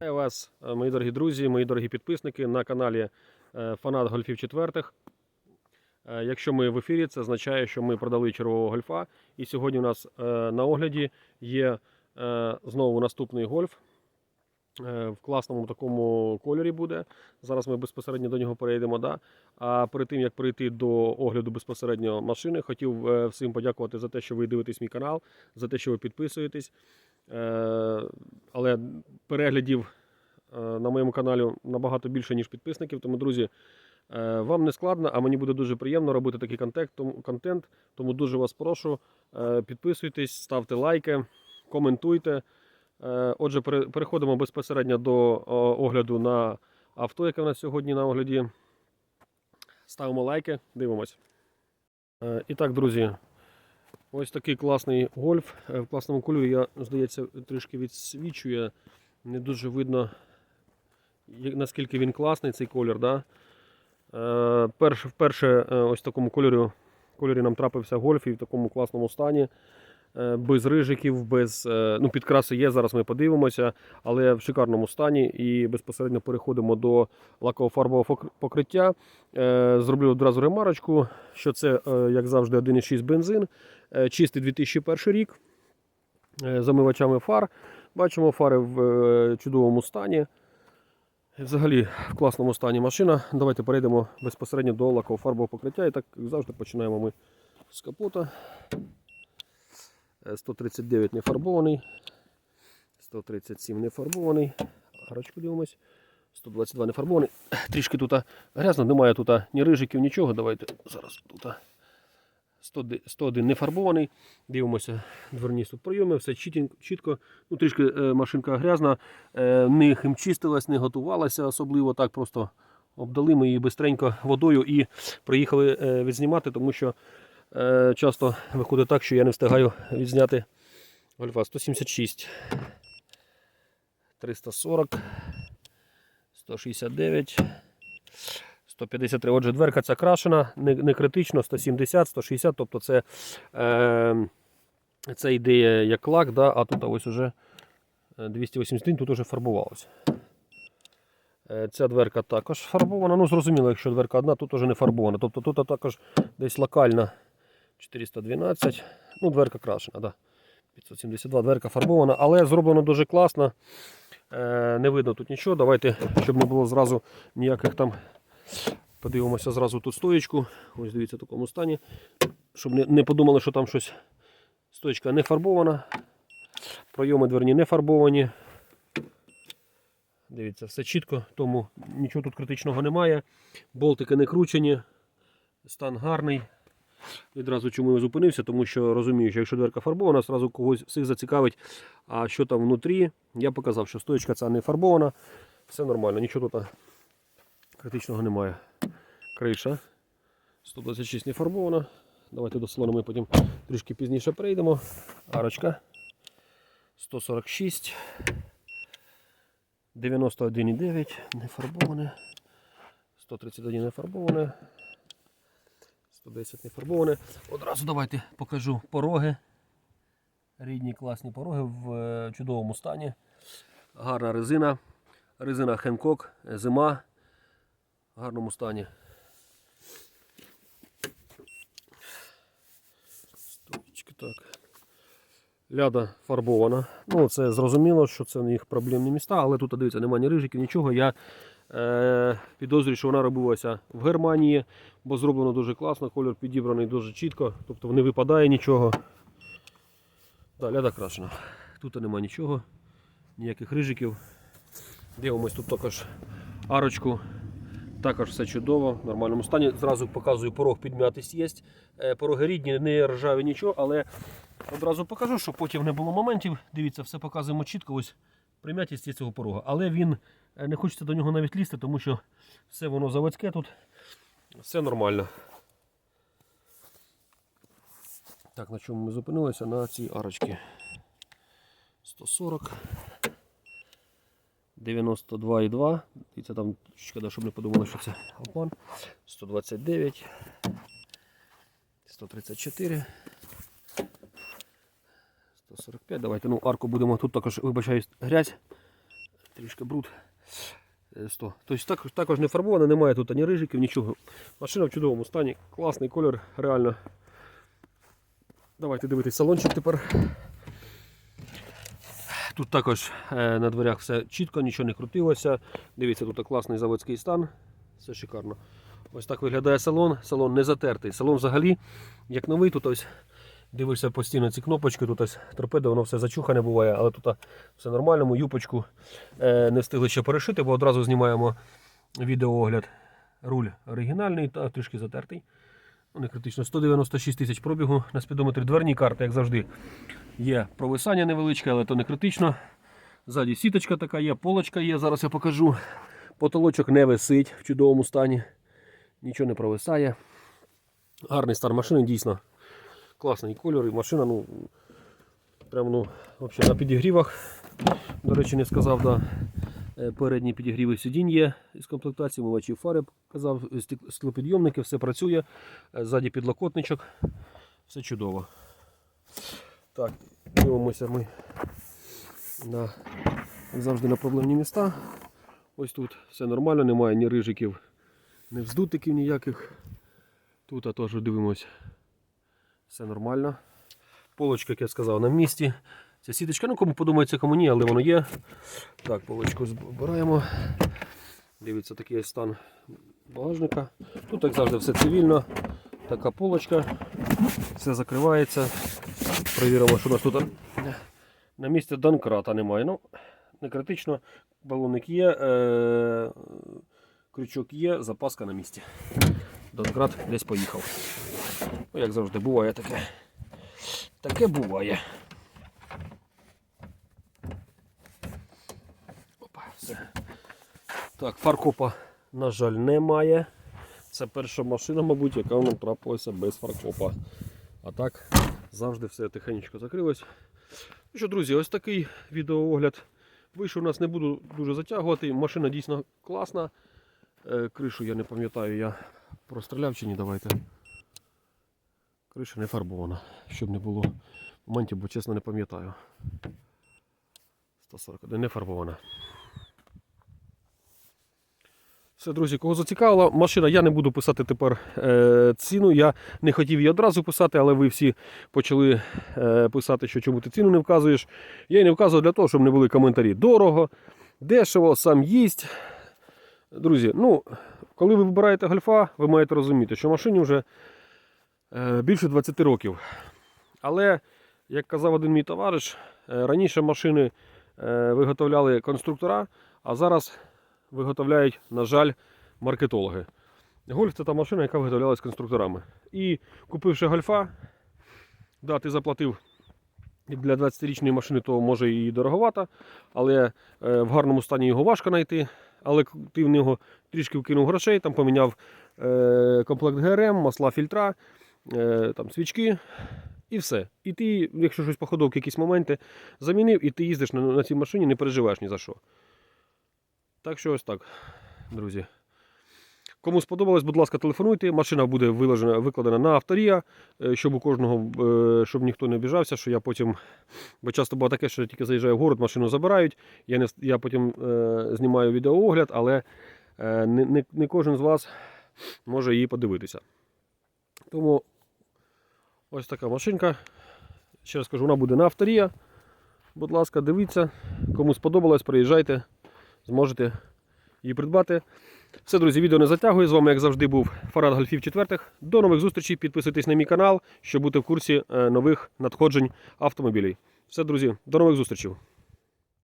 Вітаю вас, е, мої дорогі друзі, мої дорогі підписники на каналі е, Фанат Гольфів четвертих. Е, Якщо ми в ефірі, це означає, що ми продали червового гольфа. І сьогодні у нас на огляді є знову наступний гольф. В класному такому кольорі буде. Зараз ми безпосередньо до нього перейдемо. Да? А перед тим як перейти до огляду безпосередньо машини, хотів всім подякувати за те, що ви дивитесь мій канал, за те, що ви підписуєтесь. Е, Але переглядів е, на моєму каналі набагато більше, ніж підписників. Тому, друзі, е, вам не складно, а мені буде дуже приємно робити такий контент. Тому, дуже вас прошу. Підписуйтесь, ставте лайки, коментуйте. Отже, переходимо безпосередньо до огляду на авто, яке в нас сьогодні на огляді. Ставимо лайки, дивимось. І так, друзі, ось такий класний гольф. Е, В класному кольорі, я, здається, трішки відсвічує. Не дуже видно, наскільки він класний, цей колір. Да? Перше, вперше е, ось в такому кольорі, кольорі нам трапився гольф і в такому класному стані. Е, без рижиків, без е, ну, підкраси є, зараз ми подивимося, але в шикарному стані і безпосередньо переходимо до лаково-фарбового покриття. Е, Зроблю одразу ремарочку, що це, як завжди, 1,6 бензин, чистий 2001 рік замивачами фар. Бачимо фари в чудовому стані. Взагалі в класному стані машина. Давайте перейдемо безпосередньо до лаково-фарбового покриття. І так, як завжди, починаємо ми з капота. Е, 139 не фарбований. 137 не фарбований. Гарочку дивимось. 122 не фарбований. Трішки тут грязно, немає тут ні рижиків, нічого. Давайте зараз тут. 101 не фарбований. Дивимося дверні тут прийоми, все чітко. Ну, трішки е, машинка грязна, е, не химчистилась, не готувалася особливо. Так просто обдали ми її бистренько водою і приїхали е, відзнімати, тому що е, часто виходить так, що я не встигаю відзняти гольфа 176, 340, 169. 153. Отже, дверка ця крашена, не, не критично, 170, 160, тобто це, е, це ідея як лак, да, а тут ось уже 281, тут уже фарбувалося. Е, Ця дверка також фарбована. Ну, зрозуміло, якщо дверка одна, тут уже не фарбована. Тобто тут також десь локальна 412. Ну, дверка крашена, да. 572 дверка фарбована, але зроблено дуже класно. Е, Не видно тут нічого. Давайте, щоб не було зразу ніяких там Подивимося зразу тут стоєчку. Ось дивіться в такому стані. Щоб не, не подумали, що там щось. Стоєчка не фарбована. Пройоми дверні не фарбовані. Дивіться, все чітко, тому нічого тут критичного немає. Болтики не кручені. Стан гарний. Відразу чому я зупинився, тому що розумію, що якщо дверка фарбована, зразу когось всіх зацікавить, а що там внутрі. Я показав, що стоєчка ця не фарбована. Все нормально, нічого тут критичного немає. Криша 126 не фарбована. Давайте до салону ми потім трішки пізніше прийдемо. Арочка 146, 91,9 не фарбоване, 131 не фарбоване, 110 не фарбоване. Одразу давайте покажу пороги. Рідні класні пороги в е, чудовому стані. Гарна резина. Резина Хенкок, зима в гарному стані. Стоїчки так. Ляда фарбована. Ну, це зрозуміло, що це не їх проблемні міста, але тут, дивіться, немає ні рижиків, нічого. Я підозрюю, що вона робилася в Германії, бо зроблено дуже класно, кольор підібраний дуже чітко, тобто не випадає нічого. Да, ляда. Тут немає нічого, ніяких рижиків. Дивимось тут також арочку. Також все чудово, в нормальному стані. Зразу показую порог підм'ятись є. Е, Пороги рідні, не ржаві нічого, але одразу покажу, щоб потім не було моментів. Дивіться, все показуємо чітко. Ось прим'ятість є цього порога. Але він е, не хочеться до нього навіть лізти, тому що все воно заводське тут. Все нормально. Так, на чому ми зупинилися? На цій арочці. 140. 92,2. І це там шкода, щоб не подумали, що це обман. 129. 134. 145. Давайте, ну, арку будемо. Тут також, вибачаюсь, грязь. трішки бруд. Е, 100. Тобто так, також не фарбована, немає тут ані рижиків, нічого. Машина в чудовому стані, класний колір, реально. Давайте дивитись салончик тепер. Тут також е, на дверях все чітко, нічого не крутилося. Дивіться, тут класний заводський стан. Все шикарно. Ось так виглядає салон. Салон не затертий. Салон взагалі, як новий, тут ось дивишся постійно ці кнопочки, тут ось торпеда, воно все зачухане буває, але тут все нормальному, юпочку е, не встигли ще перешити, бо одразу знімаємо відеоогляд. Руль оригінальний та трішки затертий. Ну, не критично. 196 тисяч пробігу на спідометрі. Дверні карти, як завжди, є провисання невеличке, але то не критично. Ззаді сіточка така є, полочка є, зараз я покажу. Потолочок не висить в чудовому стані. Нічого не провисає. Гарний стар машини, дійсно. Класний кольор і машина, ну, прямо ну, взагалі на підігрівах. До речі, не сказав, да. Е, Передні підігріви сидінь є із комплектації, мивачі фари казав, стек- склопідйомники, все працює. Е, Ззаді підлокотничок. Все чудово. Так, дивимося ми на, як завжди на проблемні міста. Ось тут все нормально, немає ні рижиків, ні вздутиків ніяких. Тут а теж дивимось. Все нормально. Полочка, як я сказав, на місці. Ця сіточка, ну кому подумається, кому ні, але воно є. Так, полочку збираємо. Дивіться, такий стан багажника. Тут, як завжди, все цивільно. Така полочка. Все закривається. Перевіримо, що у нас тут на місці донкрата немає. Ну, не критично. Балонник є, е- крючок є, запаска на місці. Донкрат десь поїхав. Ну, як завжди, буває таке. Таке буває. Опа, все. Так, фаркопа, на жаль, немає. Це перша машина, мабуть, яка нам трапилася без фаркопа. А так, завжди все тихенько закрилось. Ну що, друзі, ось такий відеоогляд. Вийшов у нас не буду дуже затягувати. Машина дійсно класна. Е, Кришу я не пам'ятаю, я простріляв чи ні, давайте. Криша не фарбована, щоб не було моментів, бо чесно не пам'ятаю. 141 не фарбована. Все, друзі, кого зацікавила машина, я не буду писати тепер е, ціну. Я не хотів її одразу писати, але ви всі почали е, писати, що чому ти ціну не вказуєш. Я її не вказував для того, щоб не були коментарі. Дорого, дешево, сам їсть. Друзі, ну, коли ви вибираєте гольфа, ви маєте розуміти, що машині вже більше 20 років. Але, як казав один мій товариш, е, раніше машини е, виготовляли конструктора, а зараз виготовляють, на жаль, маркетологи. Гольф це та машина, яка виготовлялась конструкторами. І купивши гольфа, да, ти заплатив для 20-річної машини, то може і дороговато, але е, в гарному стані його важко знайти. Але ти в нього трішки вкинув грошей, там поміняв е, комплект ГРМ, масла фільтра, е, там, свічки і все. І ти, якщо щось по ходовці, якісь моменти замінив, і ти їздиш на, на цій машині, не переживаєш ні за що. Так що ось так, друзі. Кому сподобалось, будь ласка, телефонуйте. Машина буде виложена, викладена на авторія, е, щоб у кожного, е, щоб ніхто не обіжався, що я потім. Бо часто було таке, що я тільки заїжджаю в город, машину забирають. Я, не, я потім е, знімаю відеоогляд, але е, не, не, не кожен з вас може її подивитися. Тому ось така машинка. Ще раз кажу, вона буде на авторія. Будь ласка, дивіться. Кому сподобалось, приїжджайте, зможете її придбати. Все, друзі, відео не затягую. З вами, як завжди, був Фарад Гольфів 4. До нових зустрічей. Підписуйтесь на мій канал, щоб бути в курсі е, нових надходжень автомобілів. Все, друзі, до нових зустрічей.